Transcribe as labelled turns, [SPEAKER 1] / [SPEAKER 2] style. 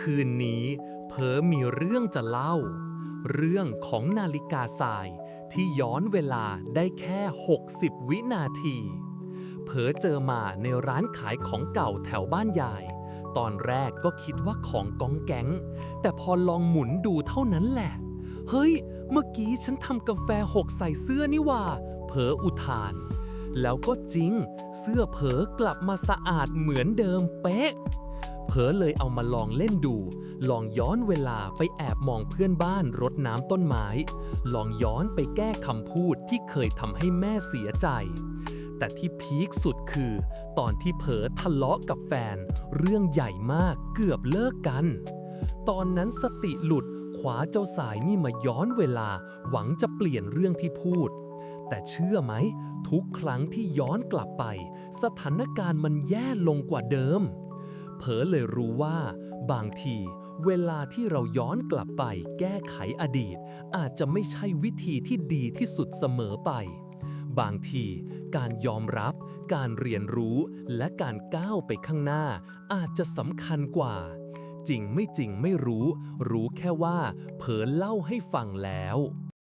[SPEAKER 1] คืนนี้เผลอมีเรื่องจะเล่า เรื่องของนาฬิกาทรายที่ย้อนเวลาได้แค่ 60 วินาที เผอเจอมาในร้านขายของเก่าแถวบ้านยาย ตอนแรกก็คิดว่าของกองแก๊ง แต่พอลองหมุนดูเท่านั้นแหละ เฮ้ย เมื่อกี้ฉันทำกาแฟหกใส่เสื้อนี่ว่า เผออุทาน แล้วก็จริง เสื้อเผอกลับมาสะอาดเหมือนเดิมเป๊ะ เผลอเลยเอามาลองเล่นดู ลองย้อนเวลาไปแอบมองเพื่อนบ้านรดน้ำต้นไม้ ลองย้อนไปแก้คำพูดที่เคยทำให้แม่เสียใจ แต่ที่พีคสุดคือ ตอนที่เผลอทะเลาะกับแฟน เรื่องใหญ่มากเกือบเลิกกัน ตอนนั้นสติหลุดขวาเจ้าสายนี่มาย้อนเวลา หวังจะเปลี่ยนเรื่องที่พูด แต่เชื่อไหม ทุกครั้งที่ย้อนกลับไป สถานการณ์มันแย่ลงกว่าเดิม เผลอเลยรู้ว่า บางที เวลาที่เราย้อนกลับไปแก้ไขอดีต อาจจะไม่ใช่วิธีที่ดีที่สุดเสมอไป บางที การยอมรับ การเรียนรู้และการก้าวไปข้างหน้า อาจจะสำคัญกว่า จริงไม่จริงไม่รู้ รู้แค่ว่า เผลอเล่าให้ฟังแล้ว